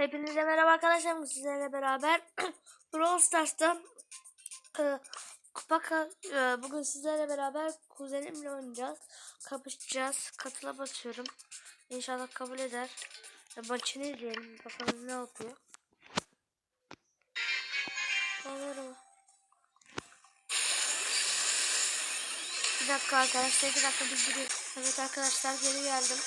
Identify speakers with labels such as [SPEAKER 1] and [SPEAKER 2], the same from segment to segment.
[SPEAKER 1] Hepinize merhaba arkadaşlar. Sizlerle beraber Brawl Stars'ta e, kupa e, bugün sizlerle beraber kuzenimle oynayacağız. Kapışacağız. Katıla basıyorum. İnşallah kabul eder. E, maçını izleyelim. Bakalım ne yapıyor. Merhaba. Bir dakika arkadaşlar. iki dakika biz gidiyoruz. Evet arkadaşlar geri geldim.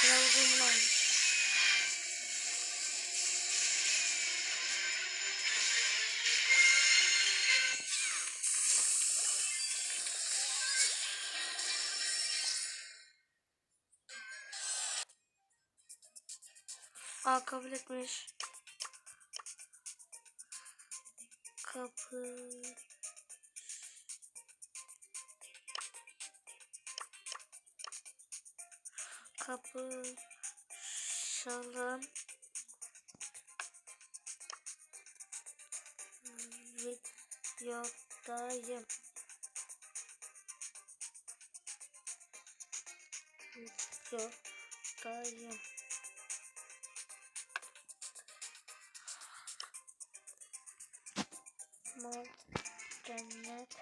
[SPEAKER 1] Sıra uzun almış. Aa kabul etmiş. Kapı. Kapı. Şalım. Videodayım. Videodayım. Mal cennet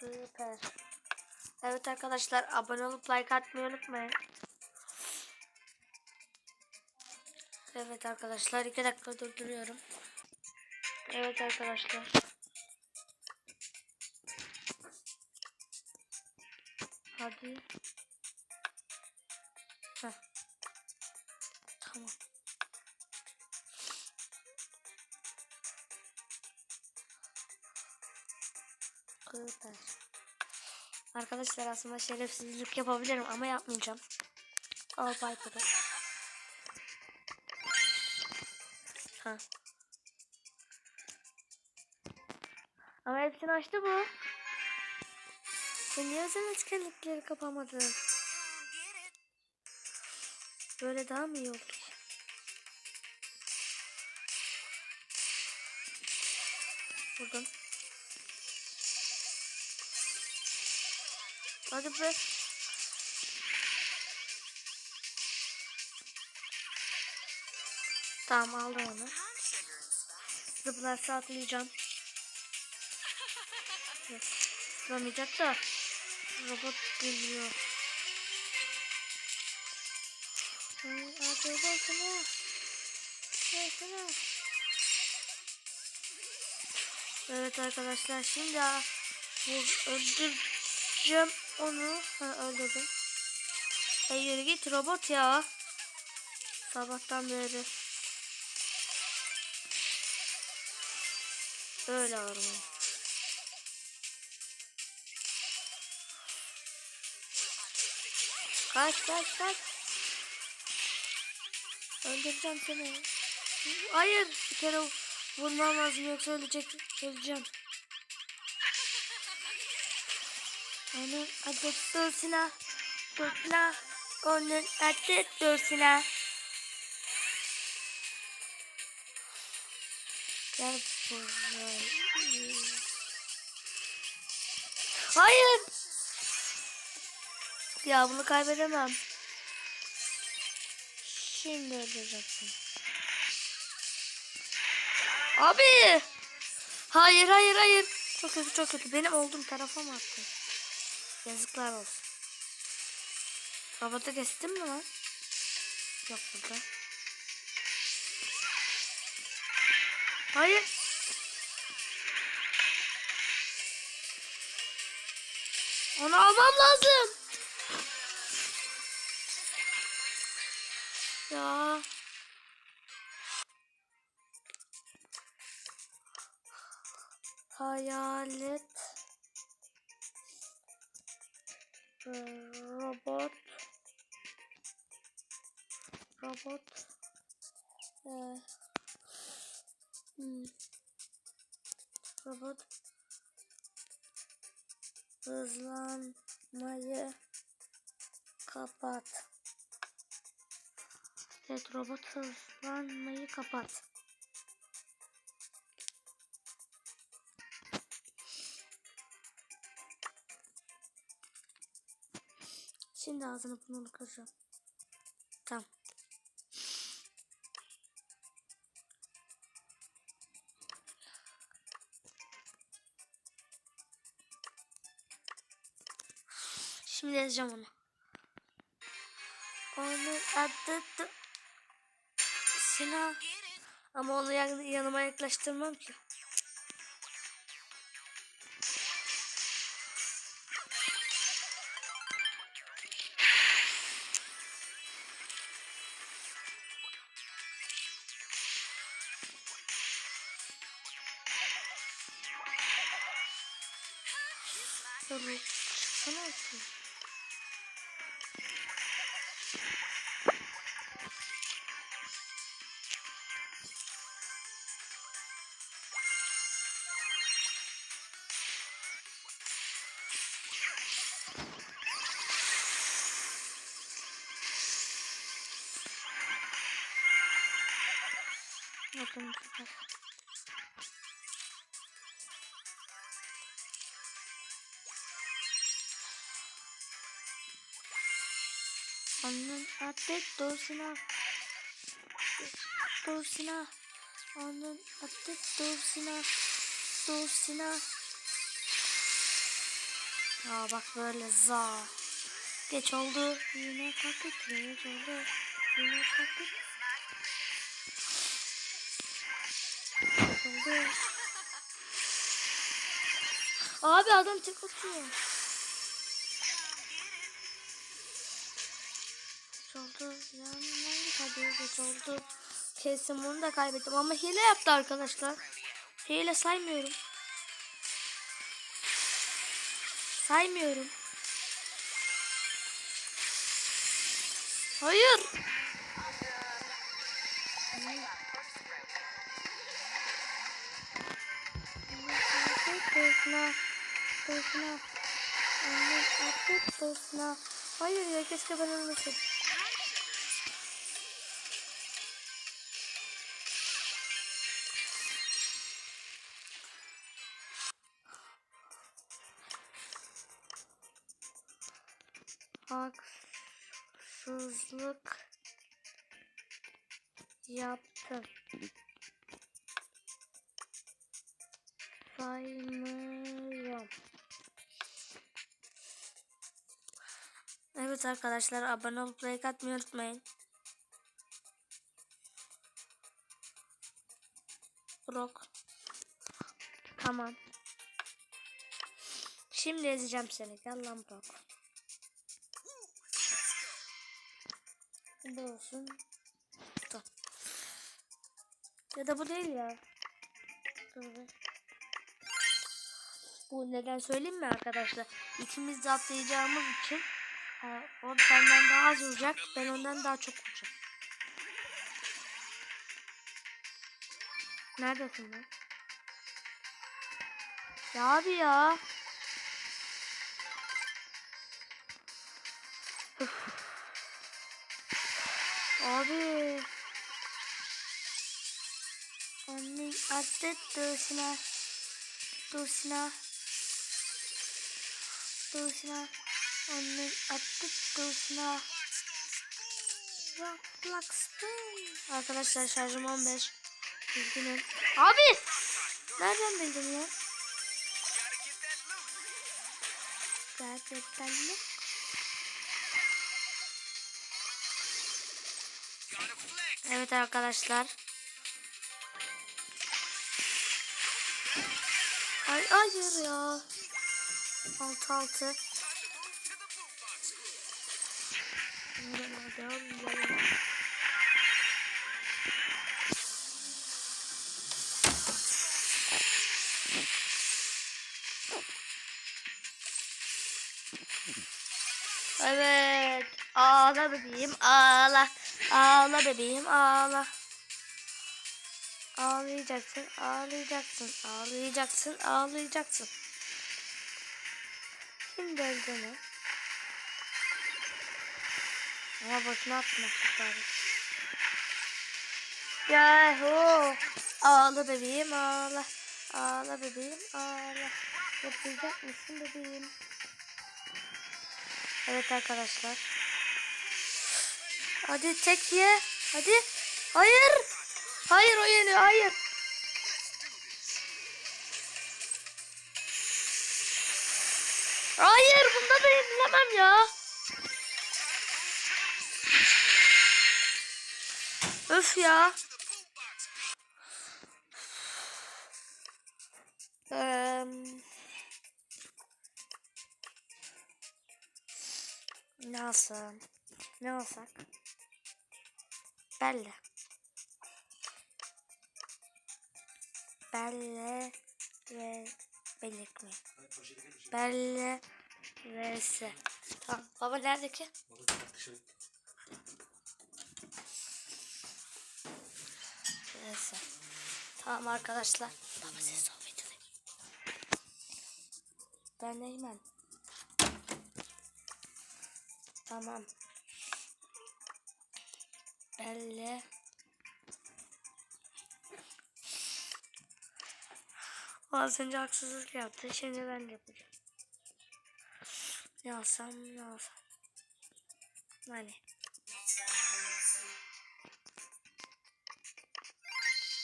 [SPEAKER 1] süper. Evet arkadaşlar abone olup like atmayı unutmayın. Evet arkadaşlar 2 dakika durduruyorum. Evet arkadaşlar. Hadi. Arkadaşlar aslında şerefsizlik yapabilirim ama yapmayacağım. Al Piper'ı. Ha. Ama hepsini açtı bu. Sen niye özel etkinlikleri kapamadın? Böyle daha mı iyi olur? Vurdum. Hadi be. Tamam aldım onu. Zıplarsa atlayacağım. Zıplamayacak da. Robot geliyor. Ay, Hadi basına. Basına. Evet arkadaşlar şimdi öldüreceğim onu. Ha öldürdüm. Hey yürü git robot ya. Sabahtan beri. Öyle alırım. Kaç kaç kaç. Öldüreceğim seni. Hayır bir kere vurmam lazım yoksa ölecek. Öleceğim. Onun adı Dursina. Dursina. Onun adı Dursina. Gel buraya. Hayır. Ya bunu kaybedemem. Şimdi öldüreceksin. Abi. Hayır hayır hayır. Çok kötü çok kötü. Benim olduğum tarafa mı attın? Yazıklar olsun. Robotu kestin mi lan? Yok burada. Hayır. Onu almam lazım. Ya. Hayalet. Robot. Robot. Ee, hmm. Robot. Hızlanmayı kapat. Evet robot hızlanmayı kapat. Şimdi ağzını burnunu kıracağım. Tamam. Şimdi yazacağım onu. Onun adı da... Sinan. Ama onu yan- yanıma yaklaştırmam ki. Dur, çıksana artık. Bakın bu. Onun adı Dursina. Dursina. Onun adı Dursina. Dursina. Aa bak böyle za. Geç oldu. Yine kalktık. Geç oldu. Yine kalktık. Geç oldu. Abi adam tek atıyor. Tabii geç oldu. Kesin bunu da kaybettim ama hile yaptı arkadaşlar. Hile saymıyorum. Saymıyorum. Hayır. Annem artık dostuna. Hayır ya keşke ben ölmeseydim. Yaptım. Saymıyorum. Evet arkadaşlar abone olup like atmayı unutmayın. Brok. Tamam. Şimdi ezeceğim seni. Gel lan Brok. Bu olsun. Ya da bu değil ya. Bu neden söyleyeyim mi arkadaşlar? İkimiz de atlayacağımız için e, o benden daha az vuracak. Ben ondan daha çok vuracağım. Neredesin lan? Ya abi ya. Üf. Abi. Anne adı Dusna. Dusna. Dusna. Anne adı Dusna. Roblox Spin. Arkadaşlar şarjım 15. Üzgünüm. Abi! Nereden bildin ya? Gerçekten mi? Evet arkadaşlar. Ay hayır ya. Altı altı. Evet. Ağla bebeğim ağla. Ağla bebeğim ağla. Ağlayacaksın, ağlayacaksın, ağlayacaksın, ağlayacaksın. Şimdi öldü mü? Ama boşuna attım aksesuarı. Yahu. Ağla bebeğim ağla. Ağla bebeğim ağla. Yapacak mısın bebeğim? Evet arkadaşlar. Hadi tek ye. Hadi. Hayır. Hayır o yeniyor. Hayır. Hayır bunda da yenilemem ya. Öf ya. Eee, ne alsam? Ne alsak? Belle. Belle ve Belik mi? Belle vs. Tamam. Baba nerede ki? Neyse. Tamam arkadaşlar. Baba siz sohbet edin. Ben Eymen. Tamam. Elle. Az önce haksızlık yaptı. Şimdi ben yapacağım. Ne alsam ne alsam. Hani.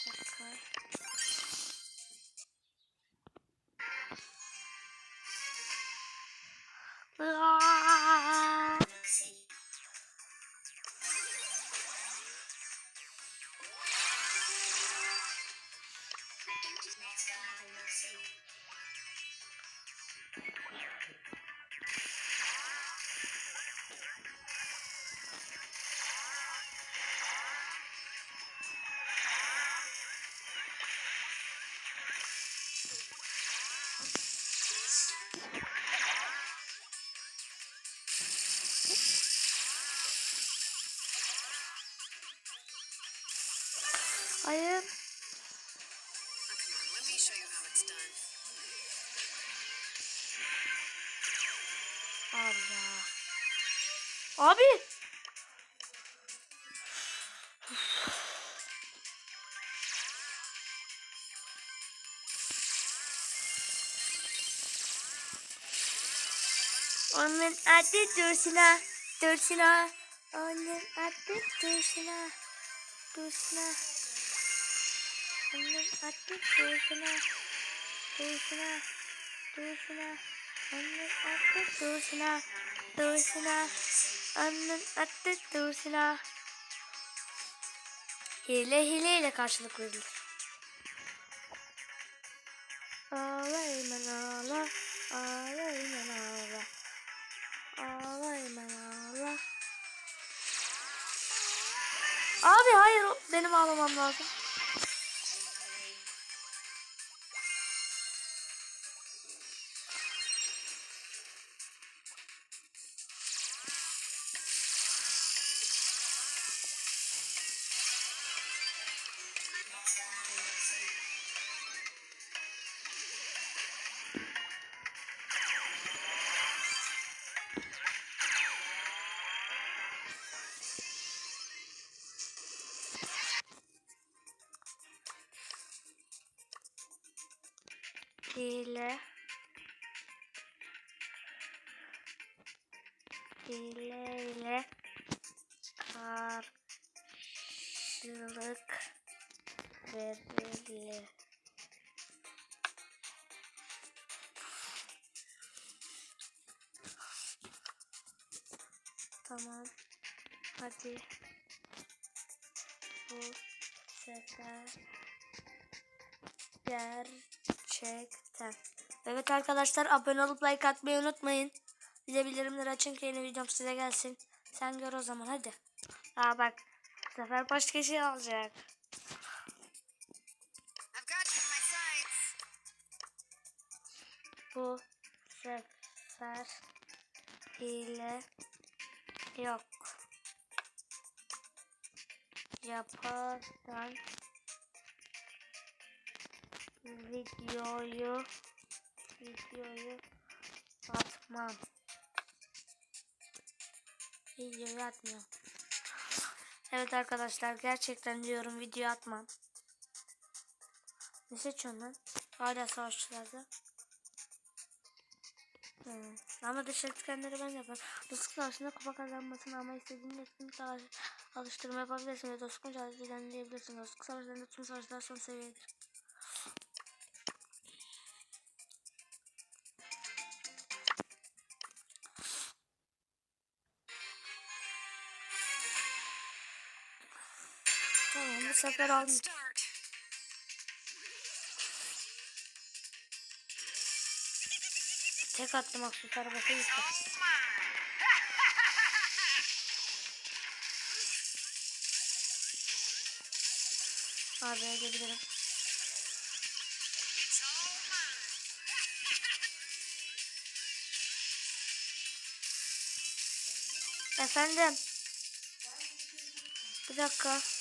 [SPEAKER 1] Dakika.
[SPEAKER 2] Me show you how it's done.
[SPEAKER 1] Allah. Abi. Onun adı Dursina. Dursina. Onun adı Dursina. Dursina. Onun adı Dursina. Dursina. Dursina. Onun adı Dursina. Dursina. Onun adı Dursina. Hile hileyle karşılık verilir. Ağla Eymen ağla. Ağla Eymen ağla. Ağla Eymen ağla. Abi hayır benim ağlamam lazım. Hile. Hile ile karşılık verilir. Tamam. Hadi. Bu sefer gerçekten. Evet arkadaşlar abone olup like atmayı unutmayın. Bir de bildirimleri açın ki yeni videom size gelsin. Sen gör o zaman hadi. Aa bak. Bu sefer başka şey alacak. Bu sefer hile yok. Yaparsan videoyu videoyu atmam. Videoyu atmıyorum. Evet arkadaşlar gerçekten diyorum video atmam. Ne seçiyorsun lan? Hala savaşçılarda. Hmm. Ama dış etkenleri ben yaparım. Dostluk savaşında kupa kazanmasını ama istediğin etkin savaş alıştırma yapabilirsin ve dostluk mücadelesi düzenleyebilirsin. Dostluk savaşlarında tüm savaşlar son seviyedir. Sefer almış. Tek attım aksus arabası gitti.
[SPEAKER 2] All mine.
[SPEAKER 1] Efendim. Bir dakika.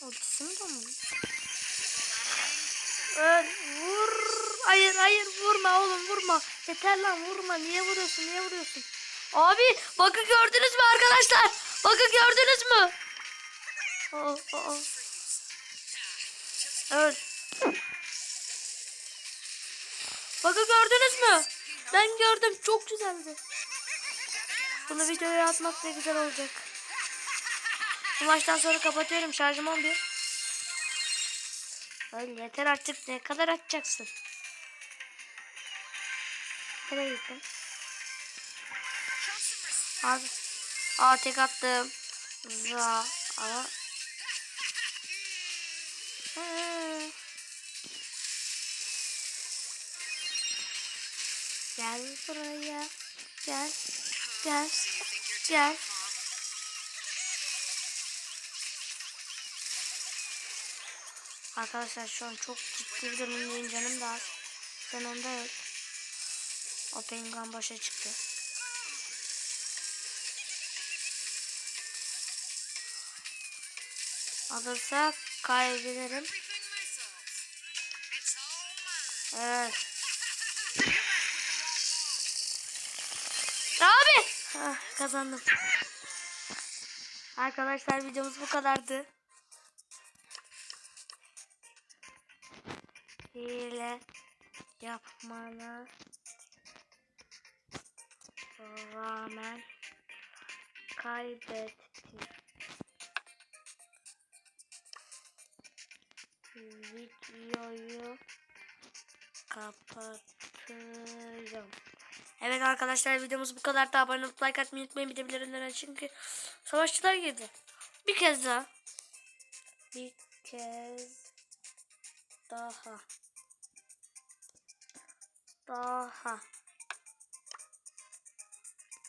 [SPEAKER 1] Ultisi mi donmuş? Öl, vur. Hayır hayır vurma oğlum vurma. Yeter lan vurma. Niye vuruyorsun? Niye vuruyorsun? Abi bakın gördünüz mü arkadaşlar? Bakın gördünüz mü? Aa, aa. Öl. Bakın gördünüz mü? Ben gördüm. Çok güzeldi. Bunu videoya atmak ne güzel olacak. Bu maçtan sonra kapatıyorum. Şarjım 11. Öyle yeter artık. Ne kadar atacaksın? Nereye gittin? Abi. Aa tek attım. Za. Ama. Gel buraya. Gel. Gel. Gel. Arkadaşlar şu an çok ciddi bir durumdayım canım da az. Sen onda öl. O penguin başa çıktı. Alırsak kaybederim. Evet. Abi! Ah, kazandım. Arkadaşlar videomuz bu kadardı. Hile yapmana rağmen kaybettim. Videoyu kapatıyorum. Evet arkadaşlar videomuz bu kadar da abone olup like atmayı unutmayın bir de bildirimleri çünkü savaşçılar girdi. Bir kez daha. Bir kez daha. Daha.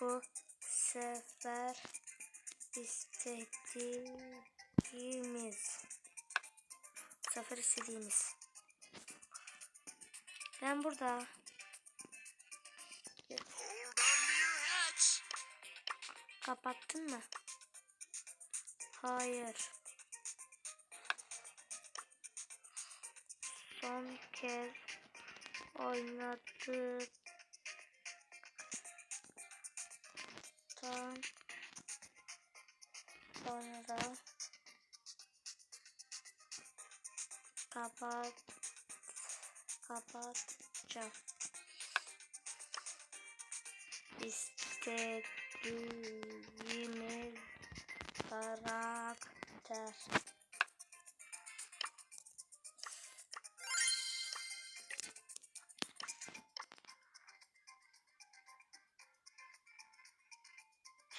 [SPEAKER 1] Bu sefer istediğimiz. Bu sefer istediğimiz. Ben burada. Kapattın mı? Hayır. Son kez oynadıktan sonra kapat kapatacağım. İstediğimiz karakter.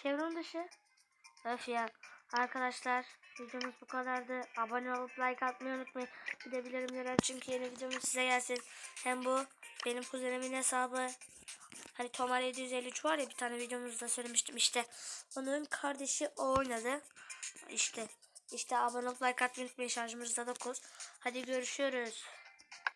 [SPEAKER 1] Çevrim dışı. Öf ya. Arkadaşlar videomuz bu kadardı. Abone olup like atmayı unutmayın. Bir de bildirimleri açın ki yeni videomuz size gelsin. Hem bu benim kuzenimin hesabı. Hani Tomar 753 var ya bir tane videomuzda söylemiştim işte. Onun kardeşi oynadı. İşte işte abone olup like atmayı unutmayın. Şarjımız da 9. Hadi görüşürüz.